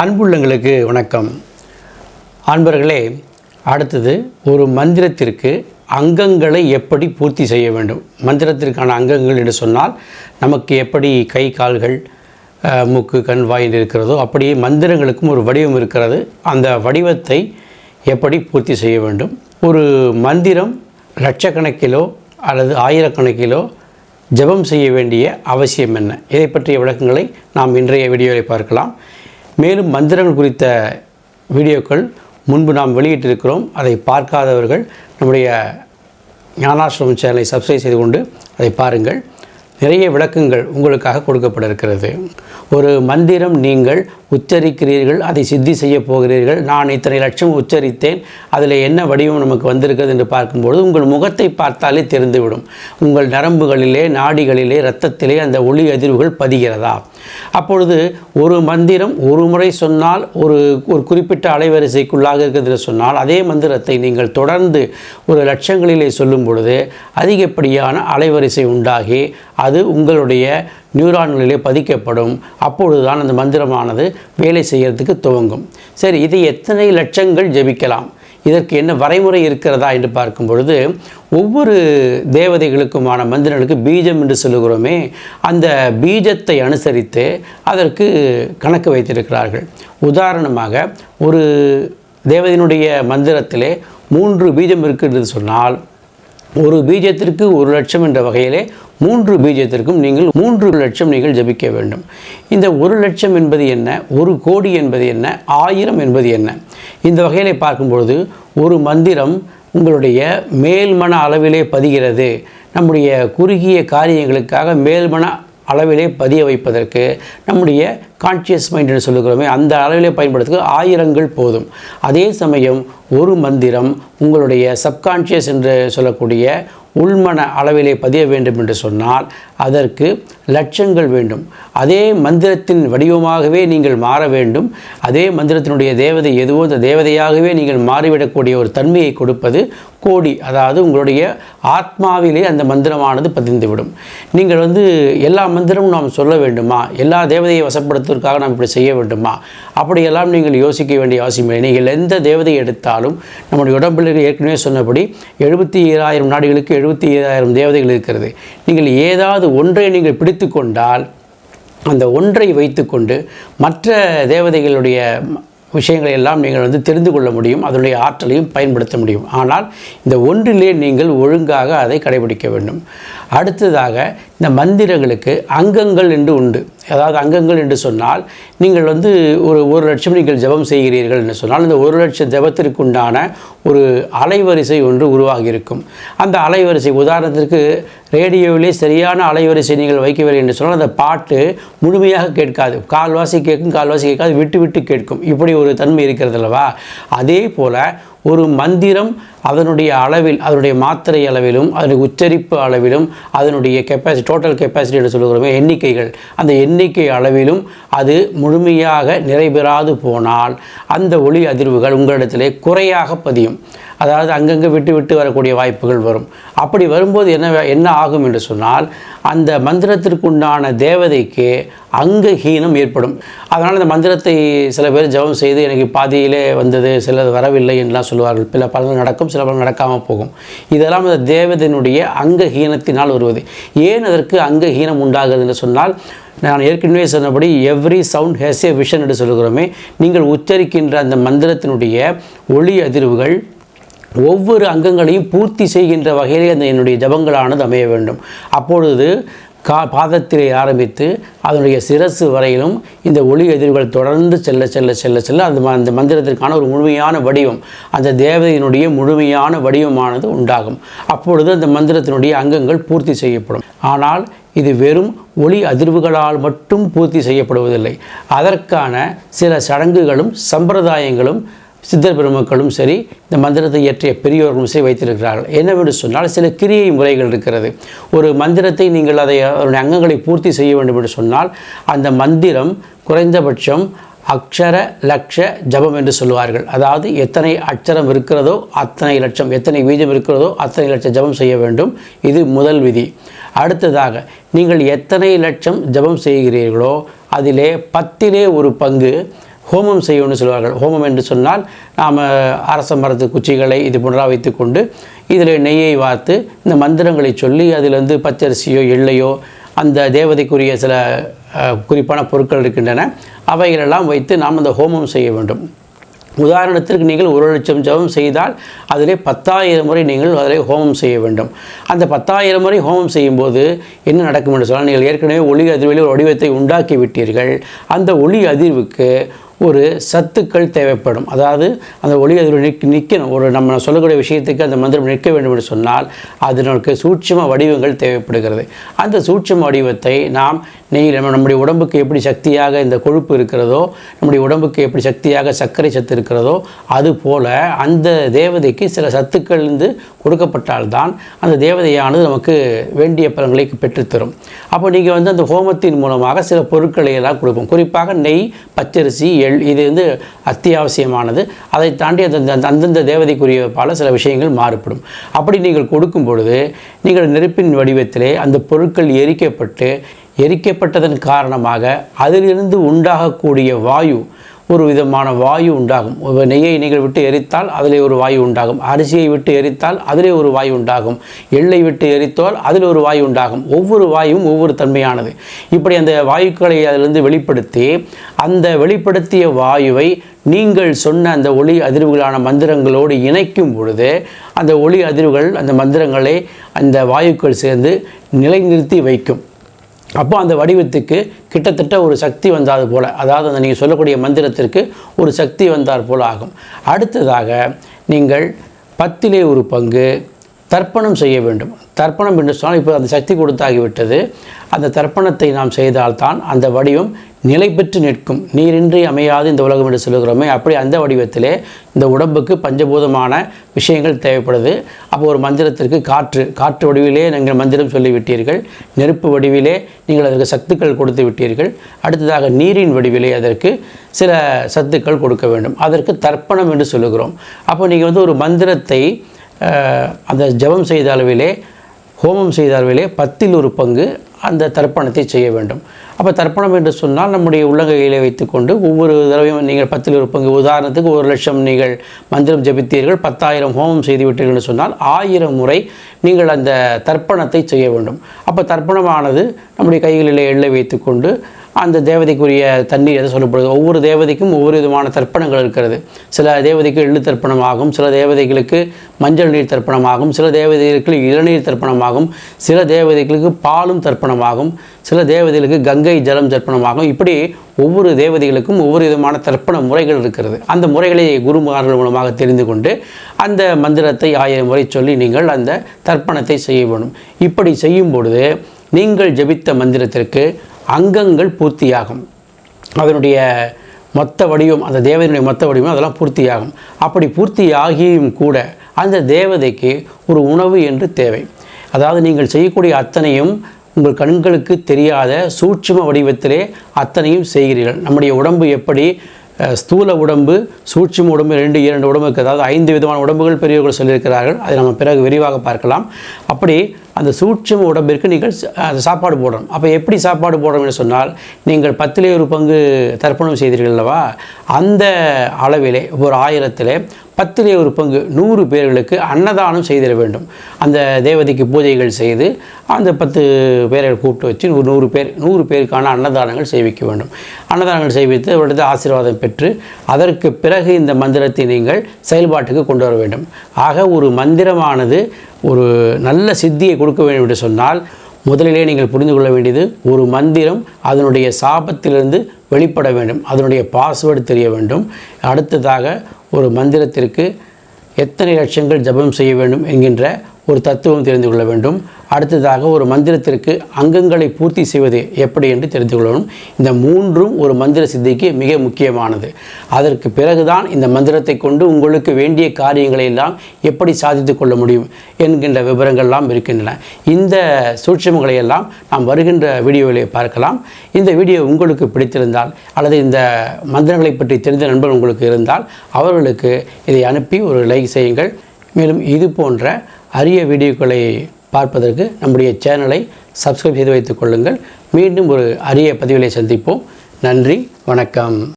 அன்புள்ளங்களுக்கு வணக்கம். அன்பர்களே அடுத்தது ஒரு மந்திரத்திற்கு அங்கங்களை எப்படி பூர்த்தி செய்ய வேண்டும்? மந்திரத்திற்கான அங்கங்கள் என்று சொன்னால் நமக்கு எப்படி கை கால்கள் மூக்கு கண் வாய் இருக்கிறதோ அப்படியே மந்திரங்களுக்கும் ஒரு வடிவம் இருக்கிறது. அந்த வடிவத்தை எப்படி பூர்த்தி செய்ய வேண்டும்? ஒரு மந்திரம் லட்சக்கணக்கிலோ அல்லது ஆயிரக்கணக்கிலோ ஜெபம் செய்ய வேண்டிய அவசியம் என்ன? இதை பற்றிய விளக்கங்களை நாம் இன்றைய வீடியோவில் பார்க்கலாம். மேலும் மந்திரங்கள் குறித்த வீடியோக்கள் முன்பு நாம் வெளியிட்டிருக்கிறோம். அதை பார்க்காதவர்கள் நம்முடைய ஞானாசிரமம் சேனலை சப்ஸ்கிரைப் செய்து கொண்டு அதை பாருங்கள். நிறைய விளக்கங்கள் உங்களுக்காக கொடுக்கப்பட இருக்கிறது ஒரு மந்திரம் நீங்கள் உச்சரிக்கிறீர்கள் அதை சித்தி செய்ய போகிறீர்கள். நான் இத்தனை லட்சம் உச்சரித்தேன் அதில் என்ன வடிவம் நமக்கு வந்திருக்கிறது என்று பார்க்கும்பொழுது உங்கள் முகத்தை பார்த்தாலே தெரிந்துவிடும். உங்கள் நரம்புகளிலே நாடிகளிலே இரத்தத்திலே அந்த ஒளி அதிர்வுகள் பதிகிறதா? அப்பொழுது ஒரு மந்திரம் ஒரு முறை சொன்னால் ஒரு ஒரு குறிப்பிட்ட அலைவரிசைக்குள்ளாக இருக்கிறது சொன்னால் அதே மந்திரத்தை நீங்கள் தொடர்ந்து ஒரு லட்சங்களிலே சொல்லும் பொழுது அதிகப்படியான அலைவரிசை உண்டாகி அது உங்களுடைய நியூரான்களிலே பதிக்கப்படும். அப்பொழுதுதான் அந்த மந்திரமானது வேலை செய்கிறதுக்கு துவங்கும். சரி இது எத்தனை லட்சங்கள் ஜெபிக்கலாம்? இதற்கு என்ன வரைமுறை இருக்கிறதா என்று பார்க்கும் பொழுது ஒவ்வொரு தேவதைகளுக்குமான மந்திரங்களுக்கு பீஜம் என்று சொல்லுகிறோமே அந்த பீஜத்தை அனுசரித்து அதற்கு கணக்கு வைத்திருக்கிறார்கள். உதாரணமாக ஒரு தேவதையினுடைய மந்திரத்திலே மூன்று பீஜம் இருக்கிறது சொன்னால் ஒரு பீஜத்திற்கு ஒரு லட்சம் என்ற வகையிலே மூன்று பீஜத்திற்கும் நீங்கள் மூன்று லட்சம் நீங்கள் ஜபிக்க வேண்டும். இந்த ஒரு லட்சம் என்பது என்ன? ஒரு கோடி என்பது என்ன? ஆயிரம் என்பது என்ன? இந்த வகையில் பார்க்கும்பொழுது ஒரு மந்திரம் உங்களுடைய மேல்மன அளவிலே பதிகிறது. நம்முடைய குறுகிய காரியங்களுக்காக மேல்மன அளவிலே பதிய வைப்பதற்கு நம்முடைய கான்ஷியஸ் மைண்ட் என்று சொல்லுகிறோமே அந்த அளவிலே பயன்படுத்துக்கு ஆயிரங்கள் போதும். அதே சமயம் ஒரு மந்திரம் உங்களுடைய சப்கான்ஷியஸ் என்று சொல்லக்கூடிய உள்மன அளவிலே பதிய வேண்டும் என்று சொன்னால் அதற்கு லட்சங்கள் வேண்டும். அதே மந்திரத்தின் வடிவமாகவே நீங்கள் மாற வேண்டும். அதே மந்திரத்தினுடைய தேவதை எதுவோ அந்த தேவதையாகவே நீங்கள் மாறிவிடக்கூடிய ஒரு தன்மையை கொடுப்பது கோடி. அதாவது உங்களுடைய ஆத்மாவிலே அந்த மந்திரமானது பதிந்துவிடும். நீங்கள் வந்து எல்லா மந்திரமும் நாம் சொல்ல வேண்டுமா? எல்லா தேவதையை வசப்படுத்துவதற்காக நாம் இப்படி செய்ய வேண்டுமா? அப்படியெல்லாம் நீங்கள் யோசிக்க வேண்டிய அவசியம் இல்லை. நீங்கள் எந்த தேவதையை எடுத்தாலும் நம்முடைய உடம்பில் ஏற்கனவே சொன்னபடி எழுபத்தி ஏழாயிரம் நாடுகளுக்கு எழுபத்தி ஏழாயிரம் தேவதைகள் இருக்கிறது. நீங்கள் ஏதாவது ஒன்றை நீங்கள் பிடித்து கொண்டால் அந்த ஒன்றை வைத்துக்கொண்டு மற்ற தேவதைகளுடைய விஷயங்களை எல்லாம் நீங்கள் வந்து தெரிந்து கொள்ள முடியும் அதனுடைய ஆற்றலையும் பயன்படுத்த முடியும். ஆனால் இந்த ஒன்றிலே நீங்கள் ஒழுங்காக அதை கடைபிடிக்க வேண்டும். அடுத்ததாக இந்த மந்திரங்களுக்கு அங்கங்கள் என்று உண்டு. அதாவது அங்கங்கள் என்று சொன்னால் நீங்கள் வந்து ஒரு ஒரு லட்சம் நீங்கள் ஜெபம் செய்கிறீர்கள் என்று சொன்னால் இந்த ஒரு லட்சம் ஜபத்திற்குண்டான ஒரு அலைவரிசை ஒன்று உருவாகியிருக்கும். அந்த அலைவரிசை உதாரணத்திற்கு ரேடியோவிலே சரியான அலைவரிசை நீங்கள் வைக்கவில்லை என்று சொன்னால் அந்த பாட்டு முழுமையாக கேட்காது. கால்வாசி கேட்கும் கால்வாசி கேட்காது விட்டு விட்டு கேட்கும். இப்படி ஒரு தன்மை இருக்கிறது அல்லவா? அதே போல் ஒரு மந்திரம் அதனுடைய அளவில் அதனுடைய மாத்திரை அளவிலும் அதனுடைய உச்சரிப்பு அளவிலும் அதனுடைய கெப்பாசிட்டி டோட்டல் கெப்பாசிட்டி என்று சொல்லுகிறோமே எண்ணிக்கைகள். அந்த எண்ணிக்கை அளவிலும் அது முழுமையாக நிறைவேறாது போனால் அந்த ஒளி அதிர்வுகள் உங்களிடத்திலே குறையாக பதியும். அதாவது அங்கங்கே விட்டு விட்டு வரக்கூடிய வாய்ப்புகள் வரும். அப்படி வரும்போது என்ன என்ன ஆகும் என்று சொன்னால் அந்த மந்திரத்திற்குண்டான தேவதைக்கு அங்கஹீனம் ஏற்படும். அதனால் இந்த மந்திரத்தை சில பேர் ஜெபம் செய்து எனக்கு பாதியிலே வந்தது சிலது வரவில்லை என்றுலாம் சொல்லுவார்கள். சில பலன் நடக்கும் சில பலன் நடக்காமல் போகும். இதெல்லாம் அந்த தேவதையினுடைய அங்கஹீனத்தினால் வருவது. ஏன் அதற்கு அங்கஹீனம் உண்டாகுது என்று சொன்னால் நான் ஏற்கனவே சொன்னபடி every sound has a vision என்று சொல்கிறோமே நீங்கள் உச்சரிக்கின்ற அந்த மந்திரத்தினுடைய ஒளி அதிர்வுகள் ஒவ்வொரு அங்கங்களையும் பூர்த்தி செய்கின்ற வகையிலே அந்த என்னுடைய ஜபங்களானது அமைய வேண்டும். அப்பொழுது கா பாதத்திலே ஆரம்பித்து அதனுடைய சிரசு வரையிலும் இந்த ஒளி எதிர்கள் தொடர்ந்து செல்ல செல்ல செல்ல செல்ல அந்த அந்த மந்திரத்திற்கான ஒரு முழுமையான வடிவம் அந்த தேவதையினுடைய முழுமையான வடிவமானது உண்டாகும். அப்பொழுது அந்த மந்திரத்தினுடைய அங்கங்கள் பூர்த்தி செய்யப்படும். ஆனால் இது வெறும் ஒளி அதிர்வுகளால் மட்டும் பூர்த்தி செய்யப்படுவதில்லை. அதற்கான சில சடங்குகளும் சம்பிரதாயங்களும் சித்தர் பெருமக்களும் சரி இந்த மந்திரத்தை இயற்றிய பெரியோர்களும் சரி வைத்திருக்கிறார்கள். என்னவென்று சொன்னால் சில கிரியை முறைகள் இருக்கிறது. ஒரு மந்திரத்தை நீங்கள் அதை அதனுடைய அங்கங்களை பூர்த்தி செய்ய வேண்டும் என்று சொன்னால் அந்த மந்திரம் குறைந்தபட்சம் அக்ஷர லட்ச ஜபம் என்று சொல்லுவார்கள். அதாவது எத்தனை அக்ஷரம் இருக்கிறதோ அத்தனை லட்சம் எத்தனை வீதம் இருக்கிறதோ அத்தனை லட்சம் ஜபம் செய்ய வேண்டும். இது முதல் விதி. அடுத்ததாக நீங்கள் எத்தனை லட்சம் ஜபம் செய்கிறீர்களோ அதிலே பத்திலே ஒரு பங்கு ஹோமம் செய்யணும்னு சொல்வார்கள். ஹோமம் என்று சொன்னால் நாம் அரச மரத்து குச்சிகளை இது போன்றா வைத்துக்கொண்டு இதில் நெய்யை வார்த்து இந்த மந்திரங்களை சொல்லி அதில் வந்து பச்சரிசியோ எள்ளையோ அந்த தேவதைக்குரிய சில குறிப்பான பொருட்கள் இருக்கின்றன அவைகளெல்லாம் வைத்து நாம் அந்த ஹோமம் செய்ய வேண்டும். உதாரணத்திற்கு நீங்கள் ஒரு லட்சம் ஜபம் செய்தால் அதிலே பத்தாயிரம் முறை நீங்கள் அதிலே ஹோமம் செய்ய வேண்டும். அந்த பத்தாயிரம் முறை ஹோமம் செய்யும்போது என்ன நடக்கும் என்று சொன்னால் நீங்கள் ஏற்கனவே ஒளி அதிர்வில் ஒரு வடிவத்தை உண்டாக்கி விட்டீர்கள். அந்த ஒளி அதிர்வுக்கு ஒரு சத்துக்கள் தேவைப்படும். அதாவது அந்த ஒளி அதிர்வு நிற்க நிற்கணும் ஒரு நம்ம சொல்லக்கூடிய விஷயத்துக்கு அந்த மந்திரம் நிற்க வேண்டும் என்று சொன்னால் அதனுக்கு சூட்சும வடிவங்கள் தேவைப்படுகிறது. அந்த சூட்சும வடிவத்தை நாம் நெய்யில் நம்ம நம்முடைய உடம்புக்கு எப்படி சக்தியாக இந்த கொழுப்பு இருக்கிறதோ நம்முடைய உடம்புக்கு எப்படி சக்தியாக சர்க்கரை சத்து இருக்கிறதோ அதுபோல அந்த தேவதைக்கு சில சத்துக்கள் இருந்து கொடுக்கப்பட்டால்தான் அந்த தேவதையானது நமக்கு வேண்டிய பலன்களை பெற்றுத்தரும். அப்போ நீங்கள் வந்து அந்த ஹோமத்தின் மூலமாக சில பொருட்களை எல்லாம் கொடுப்போம். குறிப்பாக நெய் பச்சரிசி எள் இது வந்து அத்தியாவசியமானது. அதை தாண்டி அந்த அந்த- அந்தந்த தேவதைக்குரிய பல சில விஷயங்கள் மாறுபடும். அப்படி நீங்கள் கொடுக்கும் பொழுது நீங்கள் நெருப்பின் வடிவத்திலே அந்த பொருட்கள் எரிக்கப்பட்டு எரிக்கப்பட்டதன் காரணமாக அதிலிருந்து உண்டாகக்கூடிய வாயு ஒரு விதமான வாயு உண்டாகும். ஒரு நெய்யை நீங்கள் விட்டு எரித்தால் அதிலே ஒரு வாயு உண்டாகும். அரிசியை விட்டு எரித்தால் அதிலே ஒரு வாயு உண்டாகும். எள்ளை விட்டு எரித்தால் அதில் ஒரு வாயு உண்டாகும். ஒவ்வொரு வாயுவும் ஒவ்வொரு தன்மையானது. இப்படி அந்த வாயுக்களை அதிலிருந்து வெளிப்படுத்தி அந்த வெளிப்படுத்திய வாயுவை நீங்கள் சொன்ன அந்த ஒளி அதிர்வுகளான மந்திரங்களோடு இணைக்கும் பொழுது அந்த ஒளி அதிர்வுகள் அந்த மந்திரங்களை அந்த வாயுக்கள் சேர்ந்து நிலைநிறுத்தி வைக்கும். அப்போ அந்த வடிவத்துக்கு கிட்டத்தட்ட ஒரு சக்தி வந்தாது போல். அதாவது அந்த நீங்கள் சொல்லக்கூடிய மந்திரத்திற்கு ஒரு சக்தி வந்தார் போல் ஆகும். அடுத்ததாக நீங்கள் பத்திலே ஒரு பங்கு தர்ப்பணம் செய்ய வேண்டும். தர்ப்பணம் என்று சொன்னால் இப்போ அந்த சக்தி கொடுத்தாகிவிட்டது. அந்த தர்ப்பணத்தை நாம் செய்தால்தான் அந்த வடிவம் நிலை பெற்று நிற்கும். நீரின்றி அமையாது இந்த உலகம் என்று சொல்லுகிறோமே. அப்படி அந்த வடிவத்திலே இந்த உடம்புக்கு பஞ்சபூதமான விஷயங்கள் தேவைப்படுது. அப்போ ஒரு மந்திரத்திற்கு காற்று காற்று வடிவிலே நீங்கள் மந்திரம் சொல்லிவிட்டீர்கள். நெருப்பு வடிவிலே நீங்கள் அதற்கு சத்துக்கள் கொடுத்து விட்டீர்கள். அடுத்ததாக நீரின் வடிவிலே அதற்கு சில சத்துக்கள் கொடுக்க வேண்டும். அதற்கு தர்ப்பணம் என்று சொல்லுகிறோம். அப்போ நீங்கள் வந்து ஒரு மந்திரத்தை அந்த ஜெபம் செய்த அளவிலே ஹோமம் செய்தார்களே பத்தில் ஒரு பங்கு அந்த தர்ப்பணத்தை செய்ய வேண்டும். அப்போ தர்ப்பணம் என்று சொன்னால் நம்முடைய உள்ளங்கையிலே வைத்துக்கொண்டு ஒவ்வொரு தடவையும் நீங்கள் பத்தில் ஒரு பங்கு. உதாரணத்துக்கு ஒரு லட்சம் நீங்கள் மந்திரம் ஜெபித்தீர்கள் பத்தாயிரம் ஹோமம் செய்து விட்டீர்கள் என்று சொன்னால் ஆயிரம் முறை நீங்கள் அந்த தர்ப்பணத்தை செய்ய வேண்டும். அப்போ தர்ப்பணமானது நம்முடைய கைகளிலே எள்ளை வைத்துக்கொண்டு அந்த தேவதைக்குரிய தண்ணீர் எதை சொல்லப்படுது? ஒவ்வொரு தேவதைக்கும் ஒவ்வொரு விதமான தர்ப்பணங்கள் இருக்கிறது. சில தேவதைக்கு எள்ளு தர்ப்பணமாகும் சில தேவதைகளுக்கு மஞ்சள் நீர் தர்ப்பணமாகும் சில தேவதைகளுக்கு இளநீர் தர்ப்பணமாகும் சில தேவதைகளுக்கு பாலும் தர்ப்பணமாகும் சில தேவதைகளுக்கு கங்கை ஜலம் தர்ப்பணமாகும். இப்படி ஒவ்வொரு தேவதைகளுக்கும் ஒவ்வொரு விதமான தர்ப்பண முறைகள் இருக்கிறது. அந்த முறைகளை குருமார்கள் மூலமாக தெரிந்து கொண்டு அந்த மந்திரத்தை ஆயிரம் முறை சொல்லி நீங்கள் அந்த தர்ப்பணத்தை செய்ய வேண்டும். இப்படி செய்யும் பொழுது நீங்கள் ஜெபித்த மந்திரத்திற்கு அங்கங்கள் பூர்த்தியாகும். அதனுடைய மொத்த வடிவம் அந்த தேவதையினுடைய மொத்த வடிவம் அதெல்லாம் பூர்த்தியாகும். அப்படி பூர்த்தியாகியும் கூட அந்த தேவதைக்கு ஒரு உணவு என்று தேவை. அதாவது நீங்கள் செய்யக்கூடிய அத்தனையும் உங்கள் கண்களுக்கு தெரியாத சூட்சும வடிவத்திலே அத்தனையும் செய்கிறீர்கள். நம்முடைய உடம்பு எப்படி ஸ்தூல உடம்பு சூட்சும உடம்பு ரெண்டு இரண்டு உடம்புக்கு அதாவது ஐந்து விதமான உடம்புகள் பெரியவர்கள் சொல்லியிருக்கிறார்கள். அதை நம்ம பிறகு விரிவாக பார்க்கலாம். அப்படி அந்த சூட்சும உடம்பிற்கு நீங்கள் அந்த சாப்பாடு போடணும். அப்போ எப்படி சாப்பாடு போடணும் என்று சொன்னால் நீங்கள் பத்திலே ஒரு பங்கு தர்ப்பணம் செய்தீர்கள் அல்லவா? அந்த அளவிலே ஒரு ஆயிரத்திலே பத்திலே ஒரு பங்கு. நூறு பேர்களுக்கு அன்னதானம் செய்திட வேண்டும். அந்த தேவதைக்கு பூஜைகள் செய்து அந்த பத்து பேரை கூப்பிட்டு வச்சு ஒரு நூறு பேர் நூறு பேருக்கான அன்னதானங்கள் செய்விக்க வேண்டும். அன்னதானங்கள் செய்வித்து அவரிடத்து ஆசீர்வாதம் பெற்று அதற்கு பிறகு இந்த மந்திரத்தை நீங்கள் செயல்பாட்டுக்கு கொண்டு வர வேண்டும். ஆக ஒரு மந்திரமானது ஒரு நல்ல சித்தியை கொடுக்க வேண்டும் என்று சொன்னால் முதலிலே நீங்கள் புரிந்து கொள்ள வேண்டியது ஒரு மந்திரம் அதனுடைய சாபத்திலிருந்து வெளிப்பட வேண்டும். அதனுடைய பாஸ்வேர்டு தெரிய வேண்டும். அடுத்ததாக ஒரு மந்திரத்திற்கு எத்தனை லட்சங்கள் ஜெபம் செய்ய வேண்டும் என்கின்ற ஒரு தத்துவம் தெரிந்து கொள்ள வேண்டும். அடுத்ததாக ஒரு மந்திரத்திற்கு அங்கங்களை பூர்த்தி செய்வது எப்படி என்று தெரிந்து கொள்ள வேண்டும். இந்த மூன்றும் ஒரு மந்திர சித்திக்கு மிக முக்கியமானது. அதற்கு பிறகுதான் இந்த மந்திரத்தை கொண்டு உங்களுக்கு வேண்டிய காரியங்களை எல்லாம் எப்படி சாதித்து கொள்ள முடியும் என்கின்ற விவரங்கள்லாம் இருக்கின்றன. இந்த சூட்சமங்களை எல்லாம் நாம் வருகின்ற வீடியோவிலே பார்க்கலாம். இந்த வீடியோ உங்களுக்கு பிடித்திருந்தால் அல்லது இந்த மந்திரங்களை பற்றி தெரிந்த நண்பர் உங்களுக்கு இருந்தால் அவர்களுக்கு இதை அனுப்பி ஒரு லைக் செய்யுங்கள். மேலும் இது போன்ற அரிய வீடியோக்களை பார்ப்பதற்கு நம்முடைய சேனலை சப்ஸ்கிரைப் செய்து வைத்துக் கொள்ளுங்கள். மீண்டும் ஒரு அரிய பதிவிலை சந்திப்போம். நன்றி வணக்கம்.